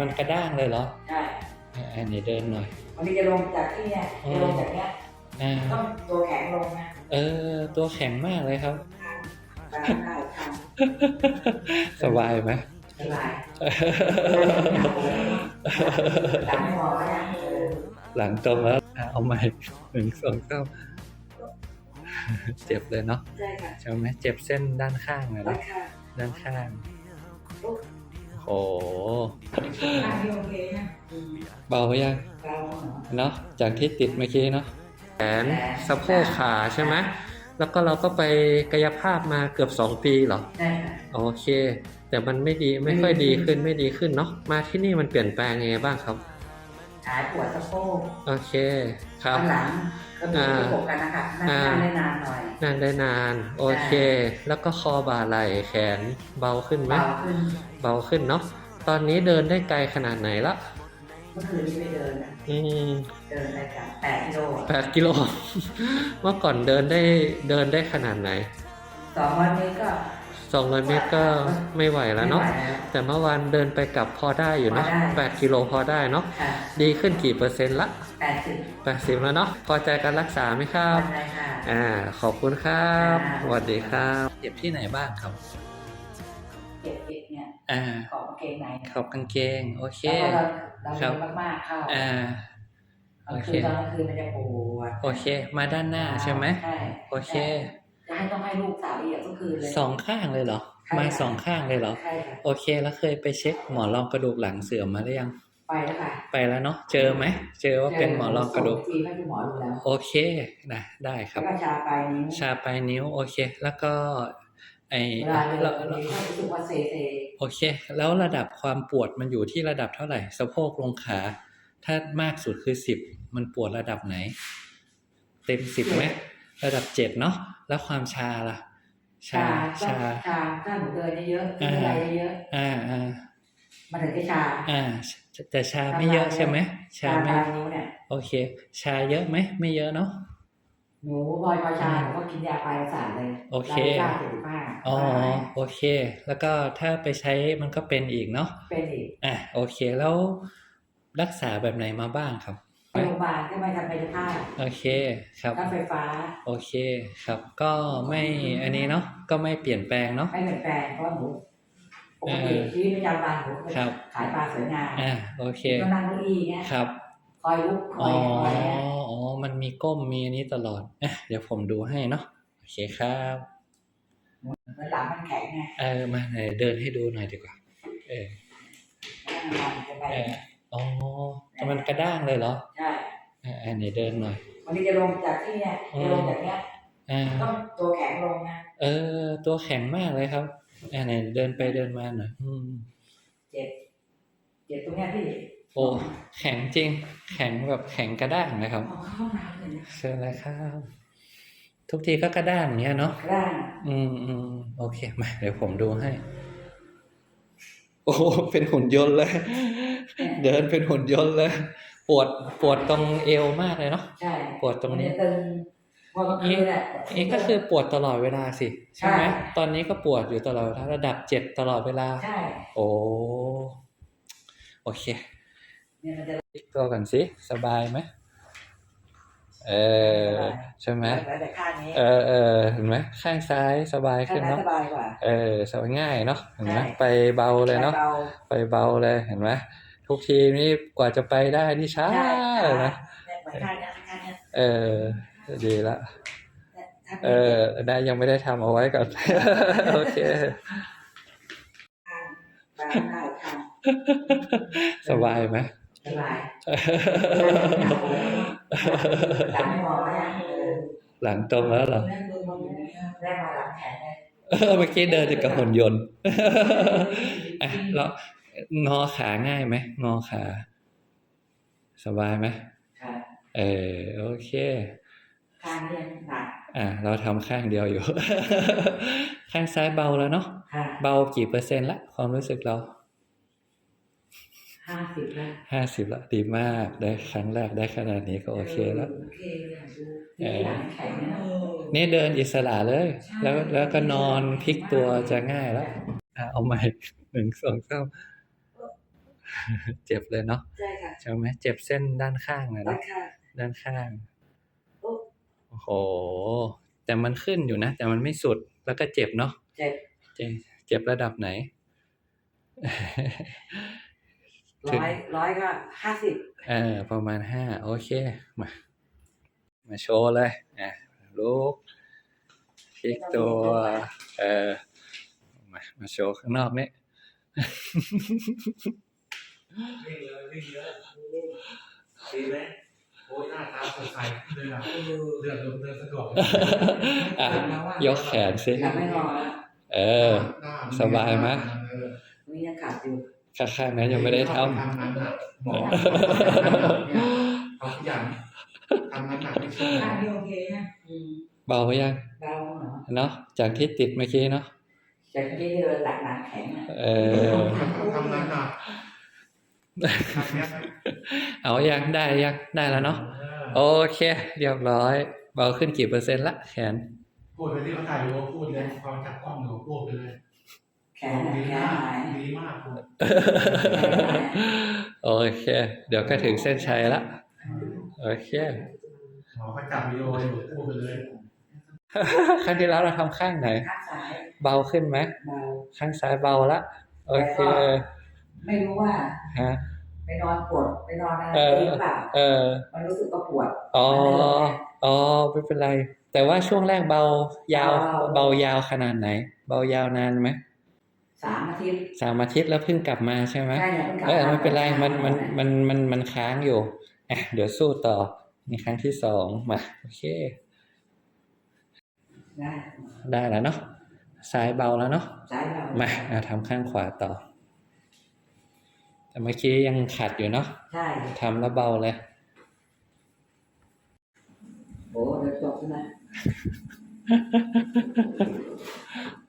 มันกระด้างเลยเหรอ ใช่อะอันนี้เดินหน่อยวันนี้จะลงจากที่เนี่ยจะลงจากเนี้ยอ่าต้องตัวแข็งลงนะ เออ ตัวแข็งมากเลยครับทางได้ทางสบายไหมสบายหลังมองแล้วยังเออหลังตรงแล้วอะเอาใหม่หนึ่งสองสามเจ็บเลยเนาะใช่ค่ะใช่ไหมเจ็บเส้นด้านข้างเลยราเนาะคาด้านข้าง โอ้ข้างนี้โอเคนะเบายังเราเหรอเนาะจากที่ติดเมื่อกี้เนาะแขนสะโพกขาใช่ไหมแล้วก็เราก็ไปกายภาพมาเกือบสองปีเหรอ ใช่ค่ะโอเค แต่มันไม่ดีไม่ค่อยดีขึ้นไม่ดีขึ้นเนาะมาที่นี่มันเปลี่ยนแปลงยังไงบ้างครับ หายปวดสะโพกโอเคครับ ข้างหลังก็มีที่ปกกันนะคะนั่งได้นานหน่อยนั่งได้นาน โอเค แล้วก็คอบ่าไหล่แขนเบาขึ้นไหมเบาขึ้นเบาขึ้นเนาะตอนนี้เดินได้ไกลขนาดไหนละเมื่อคืนนี้ไม่เดินนะอืมเดินไปกับแปดกิโลแปดกิโล เมื่อก่อนเดินได้เดินได้ขนาดไหน สองวันนี้ก็ สองร้อยเมตรก็ไม่ไหวแล้วเนาะไม่ไหวแล้วแต่เมื่อวานเดินไปกลับพอได้อยู่เนาะพอได้แปดกิโลพอได้เนาะค่ะดีขึ้นกี่เปอร์เซ็นต์ละแปดสิบแปดสิบแล้วเนาะพอใจการรักษาไหมครับได้ค่ะอ่าขอบคุณครับอ่าสวัสดีครับเจ็บที่ไหนบ้างครับเก็บเก็บเนี่ยอ่าของเกงในขอบกางเกงโอเคแล้วเราเราครัเดิบนมากๆเข้าอ่ากลางคืนตอนกลางคืนมันจะปวดโอเค มาด้านหน้าใช่ไหมใช่โอเค จะให้ต้องให้ลูกสาวเหยียบทุกคืนเลยสองข้างเลยเหรอใช่มาค่ะสองข้างเลยเหรอ ใช่ค่ะ โอเคแล้วเคยไปเช็คหมอนรองกระดูกหลังเสื่อมมาหรือยัง ไปแล้วค่ะ ไปแล้วเนาะ เจอไหม เจอว่าเป็นหมอนรองกระดูกส่งจีให้คุณหมอดูแล้ว โอเคนะได้คแล้รัวบก็ชาปลายนิ้ว ชาปลายนิ้ว โอเค แล้วก็ไอเวลาเดินแล้วมันแล้วมีความรู้สึกว่าเซเซโอเค แล้วระดับความปวดมันอยู่ที่ระดับเท่าไหร่ สะโพกลงขา ถ้ามากสุดคือสิบ มันปวดระดับไหน เต็มสิบไหม ระดับเจ็ดเนาะแล้วความชาล่ะ ชาชาชาชาถ้าหนูเดินเยอะๆกินอะไรเยอะอ่าอ่าๆมันถึงจะชาอ่าแต่ชาไม่เยอะใช่ไหมชาชาปไม่ลายนิ้วเนี่ยโอเค ชาเยอะไหมไม่เยอะเนาะหนูพอพอชาหนูก็กินยาปลายประสาทเลยโอเคยาเจ็ดสิบห้าอ๋อโอเค แล้วก็ถ้าไปใช้มันก็เป็นอีกเนาะเป็นอีกอะโอเคแล้วรักษาแบบไหนมาบ้างครับ โรงพยาบาลก็ไม่ทำกายภาพโอเคครับก็ไฟฟ้า โอเคครับ ก็ไม่อันนี้เนาะก็ไม่เปลี่ยนแปลงเนาะไม่เปลี่ยนแปลงเพราะว่าหนูปกติเออชีวิตประจำวันหนูครับขายปลาสวยงามอ่าโอเคก็นั่งเก้าอี้เงี้ยครับคอยลุกคอ๋ออยคอยเงี้ยอ๋อ มันมีก้มมีอันนี้ตลอดอะเดี๋ยวผมดูให้เนาะโอเคครับเหมือนหลังมันแข็งไงเออมาไหนเดินให้ดูหน่อยดีกว่า เออนั่งน อนจะไปเอออ๋อแต่มันกระด้างเลยเหรอ ใช่อ่าอันนี้เดินหน่อยวันนี้จะลงจากที่เนี่ยจะลงจากเนี้ยอ่าต้องตัวแข็งลงนะเออ ตัวแข็งมากเลยครับอ่าไหนเดินไปเดินมาหน่อยอืมเจ็บเจ็บตรงเนี้ยพี่โอ้แข็งจริง แข็งแบบแข็งกระด้างนะครับเอาเข้าห้องน้ำเลยนะเชิญเลยครับทุกทีก็กระด้างอย่างเงี้ยเนาะกระด้างอืมอืมโอเคมาเดี๋ยวผมดูให้ โอ้โหเป็นหุ่นยนต์เลย เดินเป็นหุ่นยนต์เลยปวดปวดตรงเอวมากเลยเนาะใช่ปวดตรงนี้มัจะตึงพอกลางคืนแหละนี่ก็คือปวดตลอดเวลาสิ ใช่ไหมใช่ตอนนี้ก็ปวดอยู่ตลอดเวลาระดับเจ็ดตลอดเวลา ใช่ โอ้โอเคเนี่ยมันจะพลิกตัวกันสิ สบายไหมเออใช่ไหมแล้วแต่ข้างนี้เออเออเห็นไหมข้างซ้ายสบายข้างขึ้นนั้นเนาะสบายกว่าเออสบายง่ายเนาะเห็นไหมใช่ไปเบาเลยเนาะเบาไปเบาเลยเห็นไหม ทุกทีนี่กว่าจะไปได้นี่ช้าใช่เลยนะเนี่ยเหมือนข้างเนี้ยข้างเนี้ยเออ ดีละเนี่ยข้างเอนี้อได้ยังไม่ได้ทำเอาไว้ก่อน โอเคข้างข้างได้ข้างสบายไหมสบายหลังไม่มองแล้วยังเออหลังตรงแล้วเหรอแม่ดูมองอยู่เนี่ยได้มาหลังแข็งเลยเออเมื่อกี้เดินอยู่กับหุ่นยนต์อะแล้ว งอขาง่ายไหมงอขา สบายไหมค่ะเออโอเคข้างนี้ยังหนักอะเราทำข้างเดียวอยู่ ข้างซ้ายเบาแล้วเนาะค่ะเบากี่เปอร์เซ็นต์ละความรู้สึกเราห้าสิบแล้วห้าสิบละดีมากได้ครั้งแรกได้ขนาดนี้ก็โอเคแล้วโอเคเลยดูที่หลังแข็งเนี่ยนะนี่เดินอิสระเลย แล้วแล้วก็นอนพลิกตัวจะง่ายแล้วอะเอาใหม่หนึ่งสองสาม เจ็บเลยเนาะใช่ค่ะใช่ไหมเจ็บเส้นด้านข้างเลยราเนาะคาด้านข้างโอ้โอ้โหแต่มันขึ้นอยู่นะ แต่มันไม่สุดแล้วก็เจ็บเนาะเจ็บเจ็บเจ็บระดับไหนถึงร้อยร้อยก็ห้าสิบเออประมาณห้าโอเคมา มาโชว์เลยอะลุกพลิกตัวเออมามาโชว์ข้างนอกนี่ วิ่งเลยวิ่งเยอะดีไหมโอ้ยหน้าตาสดใสเลยอะเดินเดินเดินสะดวกอะยกแขนสิยังไม่นอนละเออ สบายไหมนี่ยังขาดอยู่ข้างๆนั้นยังไม่ได้ททำงานหนักหมอเขาขยันทำงานหนักไม่ใช่ข้างนี้โอเคนะอืมำเบาไปยังเบาเหรอเนาะจากที่ติดเมื่อกี้เนาะจากที่เราหลักหลังแข็งอะเออทำงานหนักทำ เนี้ยเอายังได้ยังได้แล้วเนาะโอเคเรียบร้อยเบาขึ้นกี่เปอร์เซ็นต์ละแขนพูดไปที่เขาถ่ายรูปพูดเลยความจับกล้องหนูพูดไปเลยแขนอะดีแขนมากหายดีมากคุณโอเค เดี๋ยวก็ถึงเส้นชัยละโอเคหมอเขาจับวิดีโออยู่พูดไปเลยครั้งที่แล้วเราทำข้างไหนข้างซ้ายเบาขึ้นไหมเบาข้างซ้ายเบาละโอเค ไม่รู้ว่าฮะไปนอนปวดไปนอนอะไรเออหรือเปล่าเออ มันรู้สึกว่าปวดอ๋ออ๋อไม่เป็นไร แต่ว่าช่วงแรกเบายาว เบายาวขนาดไหน เบายาวนานไหมสามอาทิตย์สามอาทิตย์แล้วเพิ่งกลับมาใช่ไหมใช่เนี่ยพิ่งกลับเออไม่เป็นไรมันมันามันมันมันค้างอยู่อะเดี๋ยวสู้ต่อในครั้งที่สองมาโอเค ได้ได้แล้วเนาะซ้ายเบาแล้วเนาะซ้ายเรามาอะทำข้างขวาต่อ แต่เมื่อกี้ยังขัดอยู่เนาะใช่ทำแล้วเบาเลยโอ้เดี๋ยวจบใช่ไหม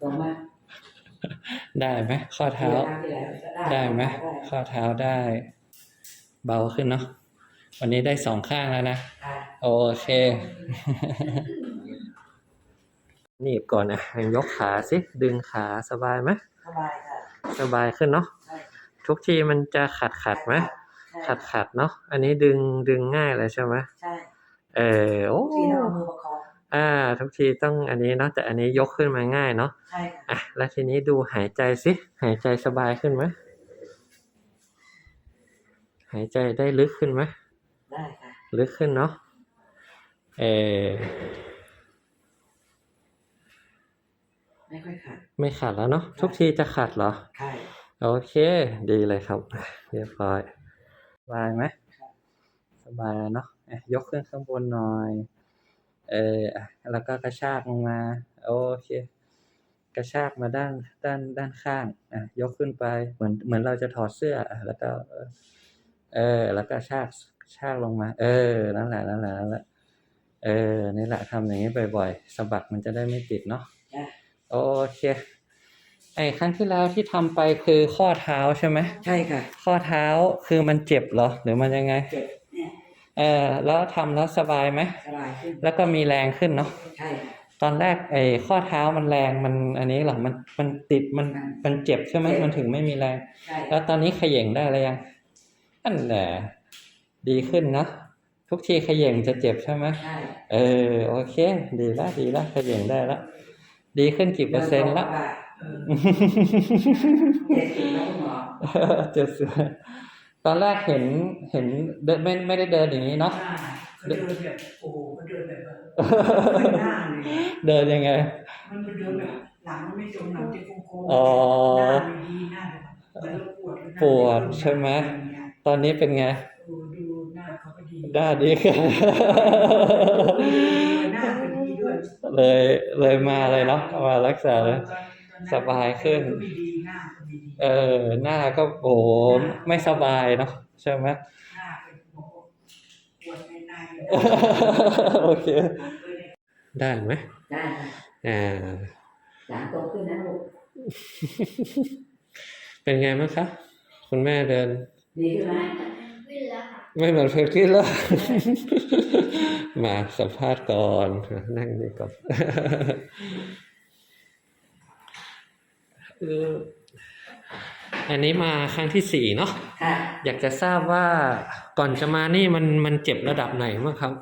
ตรงมาได้ไหมข้อเท้าที่แล้วจะได้ไหมได้ข้อเท้าได้ เบาขึ้นเนาะวันนี้ได้สองข้างแล้วนะได้โอเคหนีบก่อนนะยกขาสิ ดึงขาสบายไหมสบายค่ะ สบายขึ้นเนาะใช่ ทุกทีมันจะขัดขัดไหมใช่ขัดขัดเนาะอันนี้ดึงดึงง่ายเลยใช่ไหมใช่เออโอ้ที่เราเอามือประคองอ่า ทุกทีต้องอันนี้เนาะแต่อันนี้ยกขึ้นมาง่ายเนาะใช่ค่ะอะแล้วทีนี้ดูหายใจสิหายใจสบายขึ้นไหมหายใจได้ลึกขึ้นไหมได้ค่ะลึกขึ้นเนาะเออไม่ค่อยขาดไม่ขัดแล้วเนาะทุกทีจะขัดเหรอใช่ โอเค ดีเลยครับ เรียบร้อยสบายไหมสบายแล้วเนาะอะยกขึ้นข้างบนหน่อย เอออะแล้วก็กระชากลงมา โอเค กระชากมาด้านด้านด้านข้างอะยกขึ้นไปเหมือนเหมือนเราจะถอดเสื้ออะแล้วก็เออเออ แล้วก็ชากชากลงมา เออนั่นแหละนั่นแหละนั่นแหละเออนี่แหละทำอย่างนี้บ่อยๆสะบักมันจะได้ไม่ติดเนาะจ้ะโอเค ไอ้ครั้งที่แล้วที่ทำไปคือข้อเท้าใช่ไหมใช่ค่ะ ข้อเท้าคือมันเจ็บเหรอ หรือมันยังไงเจ็บเนี่ยเออแล้วทำแล้วสบายไหมสบายขึ้นแล้วก็มีแรงขึ้นเนาะใช่ค่ะตอนแรกไอ้ข้อเท้ามันแรงมันอันนี้เหรอมันมันติดมันมันเจ็บใช่ไหมเจ็บมันถึงไม่มีแรงใช่แล้วตอนนี้เขย่งได้แล้วยังอันแหละดีขึ้นนะทุกทีเขย่งจะเจ็บใช่ไหมใช่เออโอเค ดีละดีละเขย่งได้ละดีขึ้นกี่เปอร์เซ็นต์ละ เจ็ดสิบแล้วคุณหมอเจ็ดสิบตอนแรกเห็นเห็นเดินไม่ไม่ได้เดินอย่างนี้เนาะเขาเดินแบบโอ้โหเขาเดินแบบว่าไม่น่าเลยเดินยังไง มันเป็นเดินแบบหลังมันไม่ตรงหลังจะโค้งๆอ๋อหน้าไม่ดีหน้าแบบเหมือนเราปวดหน้าปวดใช่ไหมอะไรอย่างเงี้ยตอนนี้เป็นไงดูดูหน้าเขาก็ดีได้ดีขึ้นหน้าก็ดีด้วยเลยเลยมาเลยเนาะมารักษาเลยตอนนั้น สบายขึ้นก็ไม่ดีหน้าก็ไม่ดีเออ หน้าก็โอ้โหไม่สบายเนาะใช่ไหมหน้าเป็นโอ้โหปวดในในโอเค ได้ไหมได้ค่ะอ่าหลังโตขึ้นนะลูกเป็นไงบ้างคะ คุณแม่เดิน ดีขึ้นไหมวิ่งแล้วค่ะไม่เหมือนเพลงที่แล้วมาสัมภาษณ์ก่อน นั่งนี่ก่อน เอออันนี้มาครั้งที่สี่เนาะค่ะอยากจะทราบว่าก่อนจะมานี่มันมันเจ็บระดับไหนบ้างครับ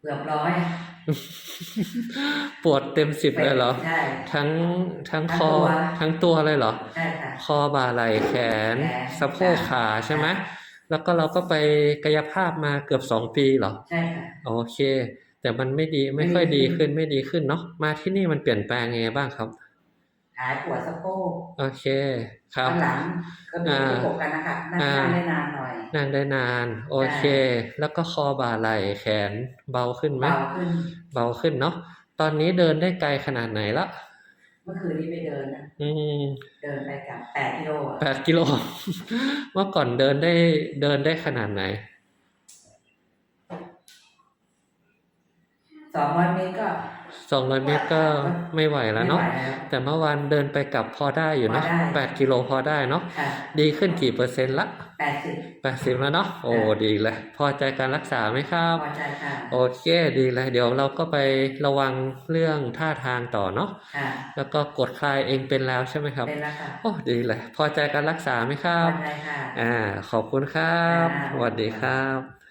เกือบร้อย ปวดเต็มสิบเลยเหรอ ใช่ทั้งทั้งทั้งคอตัวทั้งตัวเลยเหรอ ใช่ค่ะ คอบ่าไหล่แขน แขน สะโพกขาใช่ไหมแล้วก็เราก็ไปกายภาพมาเกือบสองปีเหรอ ใช่ค่ะ โอเค แต่มันไม่ดีไม่ค่อยดีขึ้นไม่ดีขึ้นเนาะมาที่นี่มันเปลี่ยนแปลงยังไงบ้างครับหายปวดสะโพกโอเค ครับข้างหลังก็มีอ่าที่ปกกันนะคะนั่งอ่านั่งได้นานหน่อยนั่งได้นาน โอเค แล้วก็คอบ่าไหล่แขนเบาขึ้นไหมเบาขึ้นเบาขึ้นเนาะตอนนี้เดินได้ไกลขนาดไหนละเมื่อคืนนี้ไปเดินนะอืมเดินไปกลับแปดกิโลอะแปดกิโล เมื่อก่อนเดินได้เดินได้ขนาดไหน สองร้อยเมตรก็สองร้อยเมตรก็ไม่ไหวแล้วเนาะไม่ไหวแล้วแต่เมื่อวานเดินไปกลับพอได้อยู่เนาะพอได้แปดกิโลพอได้เนาะค่ะดีขึ้นกี่เปอร์เซ็นต์ละแปดสิบแปดสิบแล้วเนาะโอ้ค่ะดีเลยพอใจการรักษาไหมครับพอใจค่ะโอเคดีเลยเดี๋ยวเราก็ไประวังเรื่องท่าทางต่อเนาะค่ะแล้วก็กดคลายเองเป็นแล้วใช่ไหมครับเป็นแล้วค่ะโอ้ดีเลยพอใจการรักษาไหมคพรัอบใจค่ะอ่าขอบคุณครับค่ะสวัสดีครับ